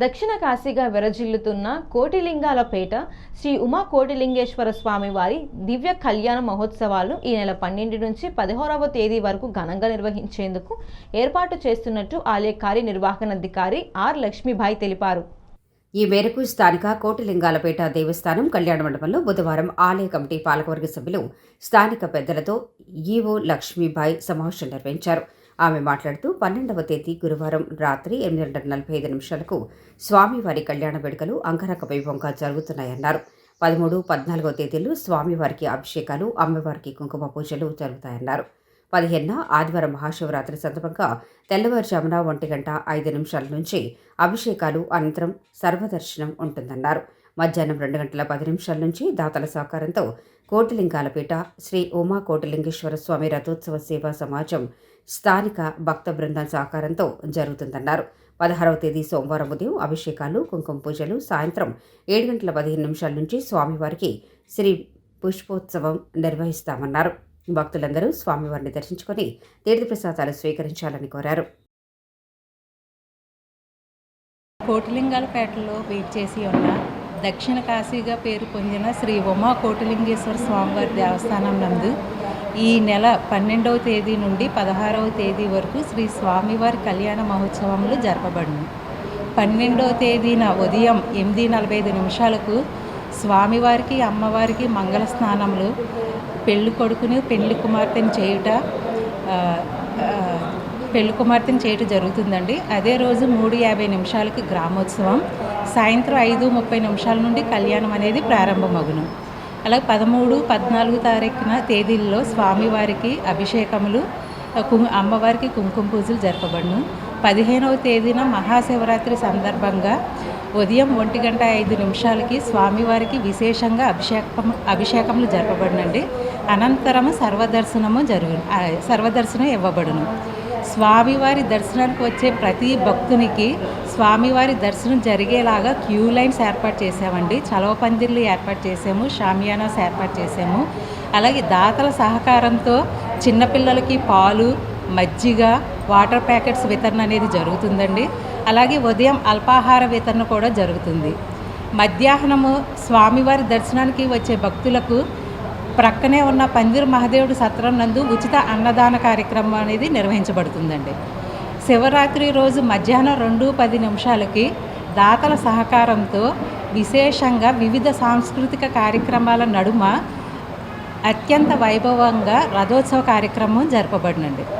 దక్షిణ కాశీగా విరజిల్లుతున్న కోటిలింగాలపేట శ్రీ ఉమా కోటిలింగేశ్వర స్వామి వారి దివ్య కళ్యాణ మహోత్సవాలు ఈ నెల పన్నెండు నుంచి పదహారవ తేదీ వరకు ఘనంగా నిర్వహించేందుకు ఏర్పాటు చేస్తున్నట్టు ఆలయ కార్యనిర్వహణాధికారి ఆర్ లక్ష్మీబాయి తెలిపారు. ఈ మేరకు స్థానిక కోటిలింగాలపేట దేవస్థానం కళ్యాణ మండపంలో బుధవారం ఆలయ కమిటీ పాలకవర్గ సభ్యులు స్థానిక పెద్దలతో ఈవో లక్ష్మీబాయి సమావేశం నిర్వహించారు. ఆమె మాట్లాడుతూ పన్నెండవ తేదీ గురువారం రాత్రి ఎనిమిది గంటల నలభై ఐదు నిమిషాలకు స్వామివారి కళ్యాణ వేడుకలు అంగరంగ వైభవంగా జరుగుతున్నాయన్నారు. పదమూడు పద్నాలుగో తేదీలు స్వామివారికి అభిషేకాలు అమ్మవారికి కుంకుమ పూజలు జరుగుతాయన్నారు. పదిహేనున ఆదివారం మహాశివరాత్రి సందర్భంగా తెల్లవారుజామున ఒంటి గంట ఐదు నిమిషాల నుంచి అభిషేకాలు అనంతరం సర్వదర్శనం ఉంటుందన్నారు. మధ్యాహ్నం రెండు గంటల పది నిమిషాల నుంచి దాతల సహకారంతో కోటిలింగాలపేట శ్రీ ఉమా కోటిలింగేశ్వర స్వామి రథోత్సవ సేవా సమాజం స్థానిక భక్త బృందం సహకారంతో జరుగుతుందన్నారు. పదహారవ తేదీ సోమవారం ఉదయం అభిషేకాలు కుంకుమ పూజలు సాయంత్రం ఏడు గంటల పదిహేను నిమిషాల నుంచి స్వామివారికి శ్రీ పుష్పోత్సవం నిర్వహిస్తామన్నారు. భక్తులందరూ స్వామివారిని దర్శించుకొని తీర్థప్రసాదాలు స్వీకరించాలని కోరారు. కోటిలింగాలపేటలో వెయిట్ చేసి ఉన్న దక్షిణ కాశీగా పేరు పొందిన శ్రీ ఉమా కోటిలింగేశ్వర స్వామివారి దేవస్థానం నందు ఈ నెల పన్నెండవ తేదీ నుండి పదహారవ తేదీ వరకు శ్రీ స్వామివారి కళ్యాణ మహోత్సవములు జరపబడును. పన్నెండవ తేదీన ఉదయం ఎనిమిది నలభై ఐదు నిమిషాలకు స్వామివారికి అమ్మవారికి మంగళ స్నానములు పెళ్ళి కొడుకుని పెళ్ళి కుమార్తెని చేయుట పెళ్ళి కుమార్తెను చేయటం జరుగుతుందండి. అదే రోజు మూడు యాభై నిమిషాలకి గ్రామోత్సవం. సాయంత్రం ఐదు ముప్పై నిమిషాల నుండి కళ్యాణం అనేది ప్రారంభమగును. అలాగే పదమూడు పద్నాలుగు తారీఖున తేదీల్లో స్వామివారికి అభిషేకములు అమ్మవారికి కుంకుమ పూజలు జరపబడును. పదిహేనవ తేదీన మహాశివరాత్రి సందర్భంగా ఉదయం ఒంటి గంట ఐదు నిమిషాలకి స్వామివారికి విశేషంగా అభిషేకం అభిషేకములు జరపబడినండి. అనంతరము సర్వదర్శనము జరుగు సర్వదర్శనం ఇవ్వబడును. స్వామివారి దర్శనానికి వచ్చే ప్రతి భక్తునికి స్వామివారి దర్శనం జరిగేలాగా క్యూ లైన్స్ ఏర్పాటు చేసామండి చలవ పందిర్లు ఏర్పాటు చేసాము షామియానాస్ ఏర్పాటు చేసాము అలాగే దాతల సహకారంతో చిన్నపిల్లలకి పాలు మజ్జిగ వాటర్ ప్యాకెట్స్ వితరణ అనేది జరుగుతుందండి. అలాగే ఉదయం అల్పాహార వితరణ కూడా జరుగుతుంది. మధ్యాహ్నము స్వామివారి దర్శనానికి వచ్చే భక్తులకు ప్రక్కనే ఉన్న పందిరు మహాదేవుడి సత్రం నందు ఉచిత అన్నదాన కార్యక్రమం అనేది నిర్వహించబడుతుందండి. శివరాత్రి రోజు మధ్యాహ్నం రెండు పది నిమిషాలకి దాతల సహకారంతో విశేషంగా వివిధ సాంస్కృతిక కార్యక్రమాల నడుమ అత్యంత వైభవంగా రథోత్సవ కార్యక్రమం జరపబడినండి.